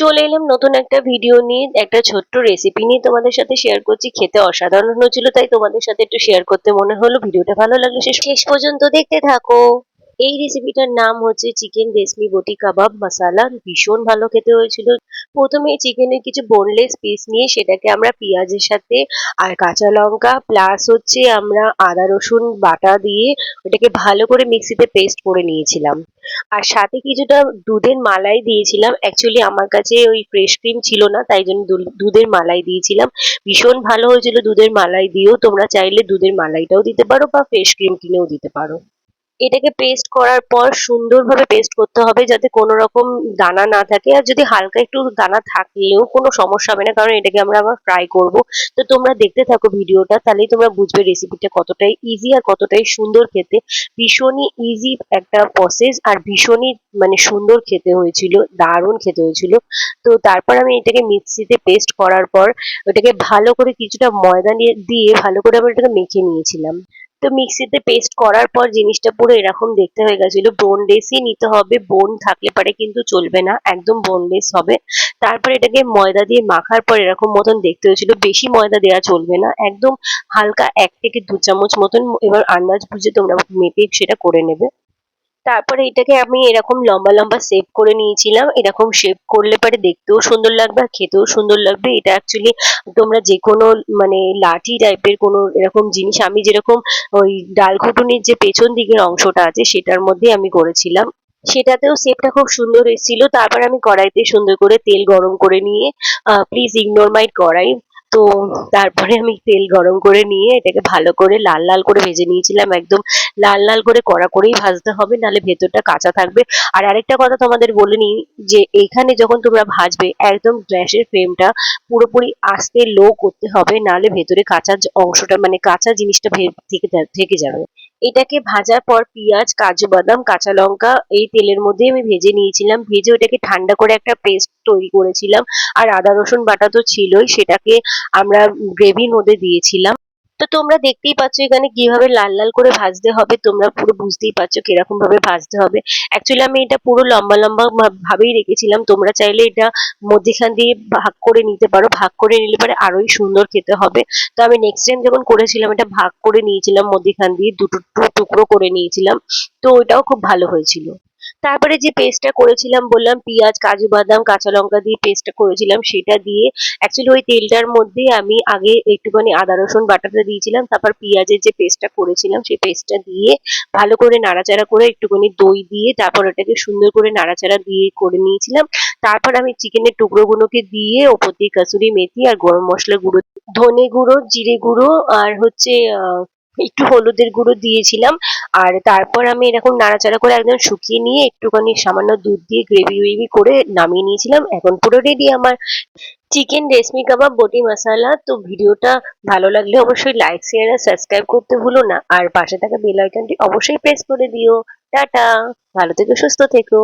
চলে এলাম নতুন একটা ভিডিও নিয়ে, একটা ছোট্ট রেসিপি নিয়ে তোমাদের সাথে শেয়ার করছি। খেতে অসাধারণ হয়েছিল, তাই তোমাদের সাথে একটু শেয়ার করতে মনে হলো। ভিডিওটা ভালো লাগলে শেষ পর্যন্ত দেখতে থাকো। এই রেসিপিটার নাম হচ্ছে চিকেন রেশমি বটি কাবাব মশালা ভীষণ ভালো খেতে হয়েছিল। প্রথমে চিকেনের কিছু বোনলেস পিস নিয়ে সেটাকে আমরা পেঁয়াজের সাথে আর কাঁচা লঙ্কা প্লাস হচ্ছে আমরা আদা রসুন বাটা দিয়ে ওটাকে ভালো করে মিক্সিতে পেস্ট করে নিয়েছিলাম। আর সাথে কিছুটা দুধের মালাই দিয়েছিলাম। অ্যাকচুয়ালি আমার কাছে ওই ফ্রেশ ক্রিম ছিল না, তাই জন্য দুধের মালাই দিয়েছিলাম। ভীষণ ভালো হয়েছিল দুধের মালাই দিয়েও, তোমরা চাইলে দুধের মালাইটাও দিতে পারো বা ফ্রেশ ক্রিম কিনেও দিতে পারো। এটাকে পেস্ট করার পর সুন্দরভাবে পেস্ট করতে হবে যাতে কোনো রকম দানা না থাকে। আর যদি হালকা একটু দানা থাকলেও কোনো সমস্যা হবে না, কারণ এটাকে আমরা আবার ফ্রাই করব। তো তোমরা দেখতে থাকো ভিডিওটা, তাহলেই তোমরা বুঝবে রেসিপিটা কতটাই ইজি আর কতটাই সুন্দর খেতে। ভীষণই ইজি একটা প্রসেস আর ভীষণই মানে সুন্দর খেতে হয়েছিল, দারুণ খেতে হয়েছিল। তো তারপর আমি এটাকে মিক্সিতে পেস্ট করার পর ওটাকে ভালো করে কিছুটা ময়দা দিয়ে ভালো করে আমি এটাকে মেখে নিয়েছিলাম। তো মিক্সিতে পেস্ট করার পর জিনিসটা পুরো এরকম দেখতে হয়ে গেছিল। বোনলেসই নিতে হবে বোন থাকলে পারে কিন্তু চলবে না, একদম বোনলেস হবে। তারপর এটাকে ময়দা দিয়ে মাখার পর এরকম মতন দেখতে হয়েছিল। বেশি ময়দা দেওয়া চলবে না, একদম হালকা এক থেকে দু চামচ মতন, এবার আন্দাজ বুঝে তোমরা মেপে সেটা করে নেবে। তারপরে এটাকে আমি এরকম লম্বা লম্বা শেপ করে নিয়েছিলাম। এরকম শেপ করলে পরে দেখতেও সুন্দর লাগবে আর খেতেও সুন্দর লাগবে। এটা অ্যাকচুয়ালি তোমরা যে কোনো মানে লাঠি টাইপের কোনো এরকম জিনিস, আমি যেরকম ওই ডাল ঘুটুনির যে পেছন দিকের অংশটা আছে, সেটার মধ্যে আমি করেছিলাম। সেটাতেও শেপটা খুব সুন্দর এসেছিল। তারপর আমি কড়াইতে সুন্দর করে তেল গরম করে নিয়ে প্লিজ ইগনোর মাই কড়াই। তো তারপরে আমি তেল গরম করে নিয়ে এটাকে ভালো করে লাল লাল করে ভেজে নিয়েছিলাম একদম লাল লাল করে কড়া করেই ভাজতে হবে, নাহলে ভেতরটা কাঁচা থাকবে। আর আরেকটা কথা তোমাদের বলে নিই যে এখানে যখন তোমরা ভাজবে একদম গ্যাসের ফ্লেমটা পুরোপুরি আস্তে লো করতে হবে, নাহলে ভেতরে কাঁচা অংশটা মানে কাঁচা জিনিসটা থেকে থেকে যাবে। এটাকে ভাজার পর পেঁয়াজ, কাজু বাদাম, কাঁচা লঙ্কা এই তেলের মধ্যে আমি ভেজে নিয়েছিলাম। ভেজে ওটাকে ঠান্ডা করে একটা পেস্ট তৈরি করেছিলাম। আর আদা রসুন বাটা তো ছিলই, সেটাকে আমরা গ্রেভির মধ্যে দিয়েছিলাম। তো তোমরা দেখতেই পাচ্ছ এখানে কীভাবে লাল লাল করে ভাজতে হবে। তোমরা পুরো বুঝতেই পারছ কীরকম ভাবে ভাজতে হবে। অ্যাকচুয়ালি আমি এটা পুরো লম্বা লম্বা ভাবেই রেখেছিলাম। তোমরা চাইলে এটা মধ্যিখান দিয়ে ভাগ করে নিতে পারো। ভাগ করে নিলে পরে আরোই সুন্দর খেতে হবে। তো আমি নেক্সট টাইম যখন করেছিলাম এটা ভাগ করে নিয়েছিলাম মধ্যিখান দিয়ে, দুটো টুকরো করে নিয়েছিলাম। তো ওইটাও খুব ভালো হয়েছিল। তারপরে যে পেস্টটা করেছিলাম, বললাম পেঁয়াজ, কাজু, বাদাম, কাঁচা লঙ্কা দিয়ে পেস্টটা করেছিলাম, সেটা দিয়ে অ্যাকচুয়ালি ওই তেলটার মধ্যে আমি আগে একটুখানি আদা, রসুন বাটাটা দিয়েছিলাম, তারপর পেঁয়াজের যে পেস্টটা করেছিলাম, সেই পেস্টটা দিয়ে ভালো করে নাড়াচাড়া করে একটুখানি দই দিয়ে তারপর ওটাকে সুন্দর করে নাড়াচাড়া দিয়ে করে নিয়েছিলাম। তারপর আমি চিকেনের টুকরোগুলোকে দিয়ে ওপর দিয়ে কাসুরি মেথি আর গরম মশলা গুঁড়ো, ধনে গুঁড়ো, জিরে গুঁড়ো আর হচ্ছে একটু হলুদের গুঁড়ো দিয়েছিলাম। আর তারপর আমি এরকম নাড়াচাড়া করে একদম শুকিয়ে নিয়ে একটুখানি সামান্য দুধ দিয়ে গ্রেভি গ্রেভি করে নামিয়ে নিয়েছিলাম। এখন পুরো রেডি আমার। চিকেন রেশমি কাবাব বটি মশালা তো ভিডিওটা ভালো লাগলে অবশ্যই লাইক শেয়ার আর সাবস্ক্রাইব করতে ভুলো না। আর পাশে থাকা বেল আইকনটি অবশ্যই প্রেস করে দিও। টাটা! ভালো থেকো, সুস্থ থেকো।